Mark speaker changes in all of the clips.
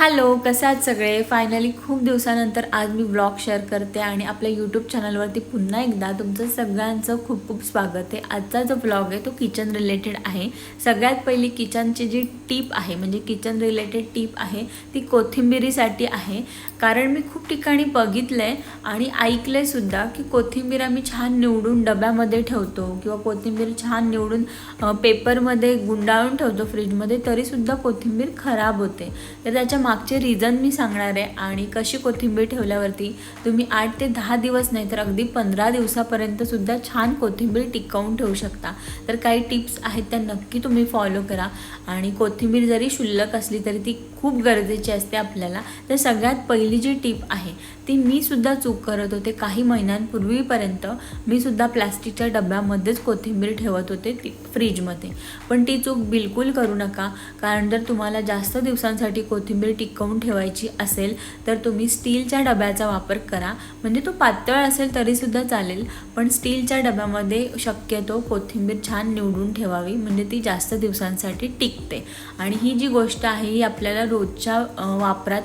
Speaker 1: Hello कसे आहात सगळे? फायनली खूप दिवसानंतर आज मी ब्लॉग शेअर करते आणि आपल्या यूट्यूब चॅनलवरती पुन्हा एकदा तुमचं सगळ्यांचं खूप खूप स्वागत आहे. आजचा जो ब्लॉग आहे तो किचन रिलेटेड आहे. सगळ्यात पहिली किचनची जी टीप आहे म्हणजे किचन रिलेटेड टीप आहे ती कोथिंबिरीसाठी आहे. कारण मी खूप ठिकाणी बघितलं आहे आणि ऐकलं आहे सुद्धा की कोथिंबीर आम्ही छान निवडून डब्यामध्ये ठेवतो किंवा कोथिंबीर छान निवडून पेपरमध्ये गुंडाळून ठेवतो फ्रीजमध्ये तरीसुद्धा कोथिंबीर खराब होते. तर त्याच्या मागचे रिझन मी सांगणार आहे आणि कशी कोथिंबीर ठेवल्यावरती तुम्ही आठ ते दहा दिवस नाही तर अगदी पंधरा दिवसापर्यंत सुद्धा छान कोथिंबीर टिकवून ठेवू शकता. तर काही टिप्स आहेत त्या नक्की तुम्ही फॉलो करा. आणि कोथिंबीर जरी शुल्लक असली तरी ती खूप गरजेची असते आपल्याला. तर सगळ्यात पहिली जी टीप आहे ती मी सुद्धा चूक करत होते. काही महिन्यांपूर्वीपर्यंत मी सुद्धा प्लॅस्टिकच्या डब्यामध्येच कोथिंबीर ठेवत होते ती फ्रीजमध्ये. पण ती चूक बिलकुल करू नका. कारण जर तुम्हाला जास्त दिवसांसाठी कोथिंबीर टिकवून ठेवायची असेल तर तुम्ही स्टीलच्या डब्याचा वापर करा. म्हणजे तो पातळ असेल तरीसुद्धा चालेल पण स्टीलच्या डब्यामध्ये शक्यतो कोथिंबीर छान निवडून ठेवावी. म्हणजे ती जास्त दिवसांसाठी टिकते. आणि ही जी गोष्ट आहे ही आपल्याला रोजच्या वापरात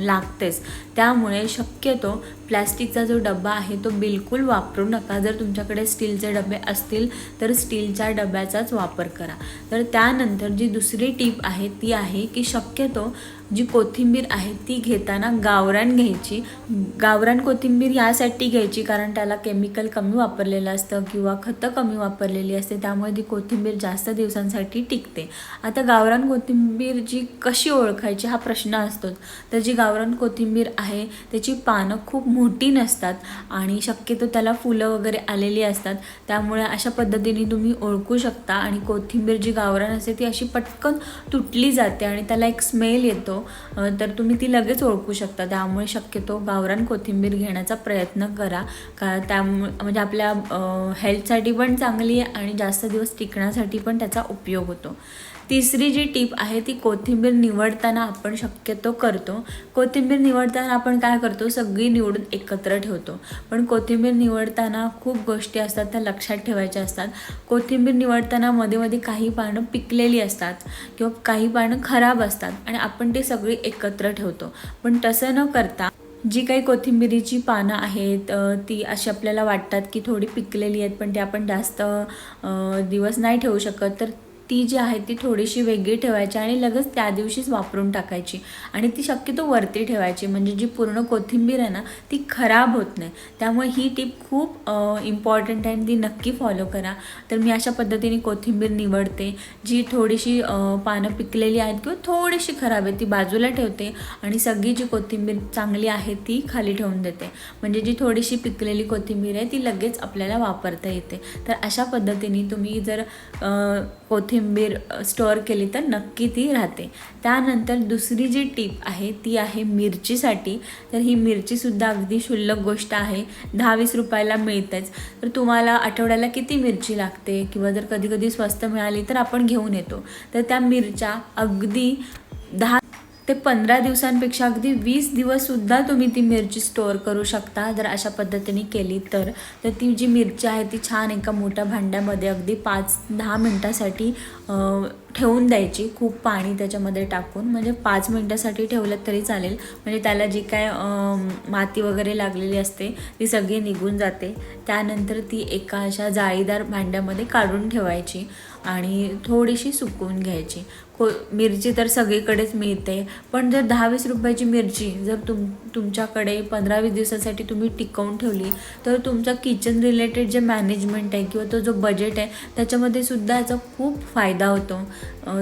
Speaker 1: लागतेच. त्यामुळे शक्यतो प्लॅस्टिकचा जो डबा आहे तो बिलकुल वापरू नका. जर तुमच्याकडे स्टीलचे डबे असतील तर स्टीलच्या डब्याचाच वापर करा. तर त्यानंतर जी दुसरी टीप आहे ती आहे की शक्यतो जी कोथिंबीर आहे ती घेताना गावरान घ्यायची. गावरान कोथिंबीर यासाठी घ्यायची कारण त्याला केमिकल कमी वापरलेलं असतं किंवा खतं कमी वापरलेली असते. त्यामुळे ती कोथिंबीर जास्त दिवसांसाठी टिकते. आता गावरान कोथिंबीर जी कशी ओळखायची हा प्रश्न असतोच. तर जी गावरान कोथिंबीर आहे त्याची पानं खूप मोठी नसतात आणि शक्यतो त्याला फुलं वगैरे आलेली असतात. त्यामुळे अशा पद्धतीने तुम्ही ओळखू शकता आणि कोथिंबीर जी गावरान असते ती अशी पटकन तुटली जाते आणि त्याला एक स्मेल येतो. तर तुम्ही ती लगेच ओळखू शकता. त्यामुळे शक्यतो गावरान कोथिंबीर घेण्याचा प्रयत्न करा. का त्यामुळे म्हणजे आपल्या हेल्थसाठी पण चांगली आहे आणि जास्त दिवस टिकण्यासाठी पण त्याचा उपयोग होतो. तिसरी जी टीप आहे ती कोथिंबीर निवडताना आपण शक्यतो करतो. कोथिंबीर निवडताना आपण काय करतो? सगळी निवडून एकत्र ठेवतो. पण कोथिंबीर निवडताना खूप गोष्टी असतात त्या लक्षात ठेवायच्या असतात. कोथिंबीर निवडताना मध्ये मध्ये काही पानं पिकलेली असतात किंवा काही पानं खराब असतात आणि आपण ती सगळी एकत्र ठेवतो. पण तसं न करता जी काही कोथिंबिरीची पानं आहेत ती अशी आपल्याला वाटतात की थोडी पिकलेली आहेत पण ते आपण जास्त दिवस नाही ठेवू शकत तर ती जी आहे ती थोडीशी वेगळी ठेवायची आणि लगेच त्या दिवशीच वापरून टाकायची. आणि ती शक्यतो वरती ठेवायची. म्हणजे जी पूर्ण कोथिंबीर आहे ना ती खराब होत नाही. त्यामुळे ही टीप खूप इम्पॉर्टंट आहे आणि ती नक्की फॉलो करा. तर मी अशा पद्धतीने कोथिंबीर निवडते. जी थोडीशी पानं पिकलेली आहेत किंवा थोडीशी खराब आहे ती बाजूला ठेवते आणि सगळी जी कोथिंबीर चांगली आहे ती खाली ठेवून देते. म्हणजे जी थोडीशी पिकलेली कोथिंबीर आहे ती लगेच आपल्याला वापरता येते. तर अशा पद्धतीने तुम्ही जर कोथिंबीर स्टोअर केली तर नक्की ती राहते. त्यानंतर दुसरी जी टीप आहे ती आहे मिरचीसाठी. तर ही मिरचीसुद्धा अगदी क्षुल्लक गोष्ट आहे. दहा वीस रुपयाला मिळतेच. तर तुम्हाला आठवड्याला किती मिरची लागते? किंवा जर कधी कधी स्वस्त मिळाली तर आपण घेऊन येतो. तर त्या मिरच्या अगदी दहा ते पंधरा दिवसांपेक्षा अगदी वीस दिवससुद्धा तुम्ही ती मिरची स्टोअर करू शकता. जर अशा पद्धतीने केली तर तर ती जी मिरची आहे ती छान एका मोठ्या भांड्यामध्ये अगदी पाच दहा मिनटासाठी ठेवून द्यायची. खूप पाणी त्याच्यामध्ये टाकून. म्हणजे पाच मिनटासाठी ठेवलं तरी चालेल. म्हणजे त्याला जी काय माती वगैरे लागलेली असते ती सगळी निघून जाते. त्यानंतर ती एका अशा जाळीदार भांड्यामध्ये काढून ठेवायची आणि थोडीशी सुकवून घ्यायची. हो मिरची तर सगळीकडेच मिळते. पण जर दहा वीस रुपयाची मिरची जर तुम तुमच्याकडे पंधरा वीस दिवसासाठी तुम्ही टिकवून ठेवली तर तुमचा किचन रिलेटेड जे मॅनेजमेंट आहे किंवा तो जो बजेट आहे त्याच्यामध्ये सुद्धा याचा खूप फायदा होतो.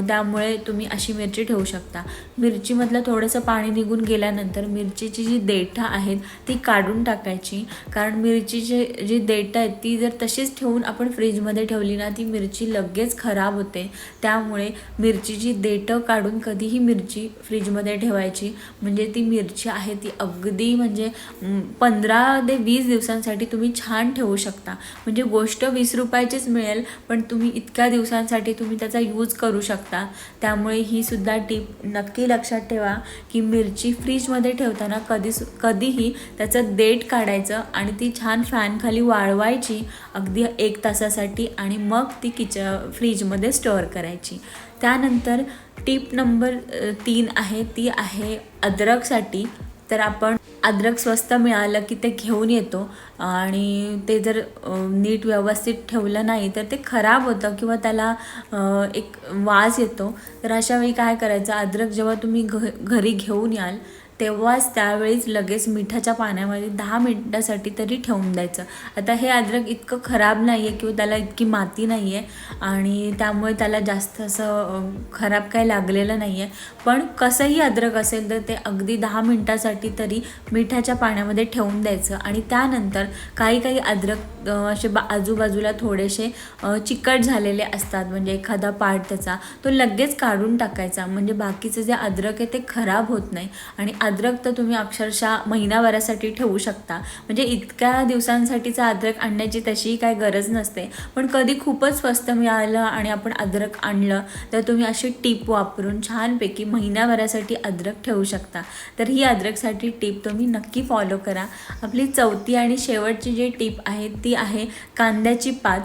Speaker 1: त्यामुळे तुम्ही अशी मिरची ठेवू शकता. मिरचीमधलं थोडंसं पाणी निघून गेल्यानंतर मिरचीची जी देठं आहेत ती काढून टाकायची. कारण मिरचीची जी देठं आहेत ती जर तशीच ठेवून आपण फ्रीजमध्ये ठेवली ना ती मिरची लगेच खराब होते. त्यामुळे मिरचीची देठं काढून कधीही मिरची फ्रीजमध्ये ठेवायची म्हणजे ती मिरची आहे ती अगदी म्हणजे पंधरा ते वीस दिवसांसाठी तुम्ही छान ठेवू शकता. म्हणजे गोष्ट वीस रुपयाचीच मिळेल पण तुम्ही इतक्या दिवसांसाठी तुम्ही त्याचा यूज करू शकता. त्यामुळे ही सुद्धा टीप नक्की लक्षात ठेवा की मिरची फ्रीजमध्ये ठेवताना कधी कधीही त्याचं देठ काढायचं आणि ती छान फॅनखाली वाळवायची अगदी एक तासासाठी आणि मग ती किच फ्रीजमध्ये स्टोअर करायची. त्यानंतर टिप नंबर तीन आहे ती आहे अद्रकसाठी. तर आपण अद्रक स्वस्त मिळालं की ते घेऊन येतो. आणि ते जर नीट व्यवस्थित ठेवलं नाही तर ते खराब होतं किंवा त्याला एक वास येतो. तर अशा वेळी काय करायचं? अद्रक जेव्हा तुम्ही घ घरी घेऊन याल तेव्हाच त्यावेळीच लगेच मिठाच्या पाण्यामध्ये दहा मिनटासाठी तरी ठेवून द्यायचं. आता हे अद्रक इतकं खराब नाही आहे किंवा त्याला इतकी माती नाही आहे आणि त्यामुळे त्याला जास्त असं खराब काही लागलेलं नाही आहे पण कसंही अद्रक असेल तर ते अगदी दहा मिनटासाठी तरी मिठाच्या पाण्यामध्ये ठेवून द्यायचं. आणि त्यानंतर काही काही अद्रक असे बा आजूबाजूला थोडेसे चिकट झालेले असतात. म्हणजे एखादा पार्ट त्याचा तो लगेच काढून टाकायचा. म्हणजे बाकीचं जे अद्रक आहे ते खराब होत नाही. आणि अद्रक तर तुम्ही अक्षरशः महिनाभरासाठी ठेवू शकता. म्हणजे इतक्या दिवसांसाठीचा अद्रक आणण्याची तशी काही गरज नसते. पण कधी खूपच स्वस्त मिळालं आणि आपण अद्रक आणलं तर तुम्ही अशी टीप वापरून छानपैकी महिन्याभरासाठी अद्रक ठेवू शकता. तर ही अद्रकसाठी टीप तुम्ही नक्की फॉलो करा. आपली चौथी आणि शेवटची जी टीप आहे ती आहे कांद्याची पात.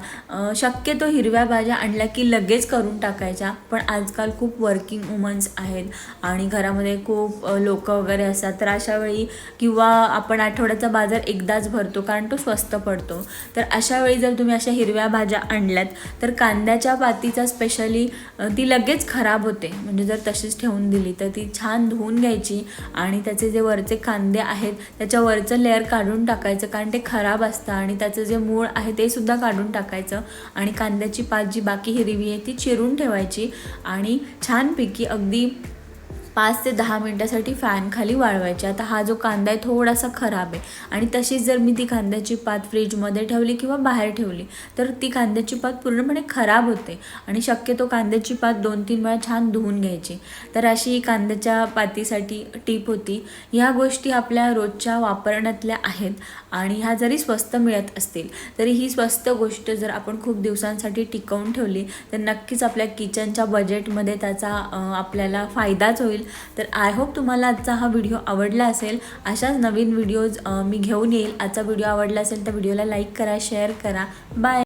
Speaker 1: शक्यतो हिरव्या भाज्या आणल्या की लगेच करून टाकायच्या पण आजकाल खूप वर्किंग वुमन्स आहेत आणि घरामध्ये खूप लोक वगैरे असतात तर अशा वेळी किंवा आपण आठवड्याचा बाजार एकदाच भरतो कारण तो स्वस्त पडतो. तर अशा वेळी जर तुम्ही अशा हिरव्या भाज्या आणल्यात तर कांद्याच्या पातीचा स्पेशली ती लगेच खराब होते. म्हणजे जर तशीच ठेवून दिली तर ती छान धुवून घ्यायची आणि त्याचे जे वरचे कांदे आहेत त्याच्या वरचं लेअर काढून टाकायचं कारण ते खराब असतं आणि त्याचं जे मूळ आहे ते सुद्धा काढून टाकायचं आणि कांद्याची पात जी बाकी हिरवी आहे ती चिरून ठेवायची आणि छानपैकी अगदी पाच ते दहा मिनटासाठी फॅनखाली वाळवायची वाळवायचे. आता हा जो कांदा आहे थोडासा खराब आहे. आणि तशीच जर मी ती कांद्याची पात फ्रीजमध्ये ठेवली किंवा बाहेर ठेवली तर ती कांद्याची पात पूर्णपणे खराब होते. आणि शक्यतो कांद्याची पात दोन तीन वेळा छान धुवून घ्यायची. तर अशी कांद्याच्या पातीसाठी टीप होती. ह्या गोष्टी आपल्या रोजच्या वापरण्यातल्या आहेत आणि ह्या जरी स्वस्त मिळत असतील तरी ही स्वस्त गोष्ट जर आपण खूप दिवसांसाठी टिकवून ठेवली तर नक्कीच आपल्या किचनच्या बजेटमध्ये त्याचा आपल्याला फायदाच होईल. तर आय होप तुम्हाला आजचा हा व्हिडिओ आवडला असेल. अशाच नवीन व्हिडिओज मी घेऊन येईल. आजचा व्हिडिओ आवडला असेल तर व्हिडिओला लाईक करा शेअर करा. बाय